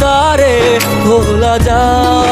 তারে ভোলা যায়।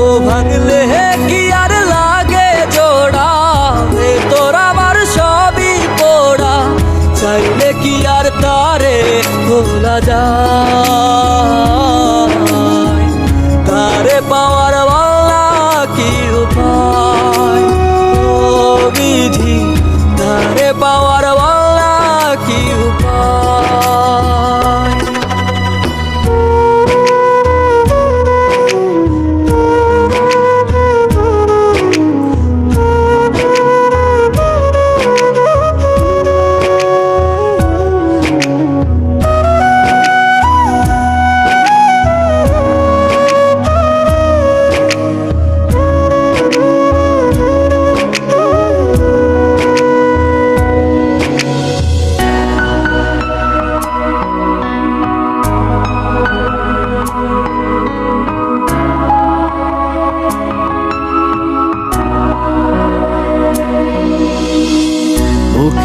ও ভাঙলে কি আর লাগে জোড়া? ভেতর আমার সবই পোড়া। চাইলে কি আর তারে ভোলা যায়? তারে পাওয়ার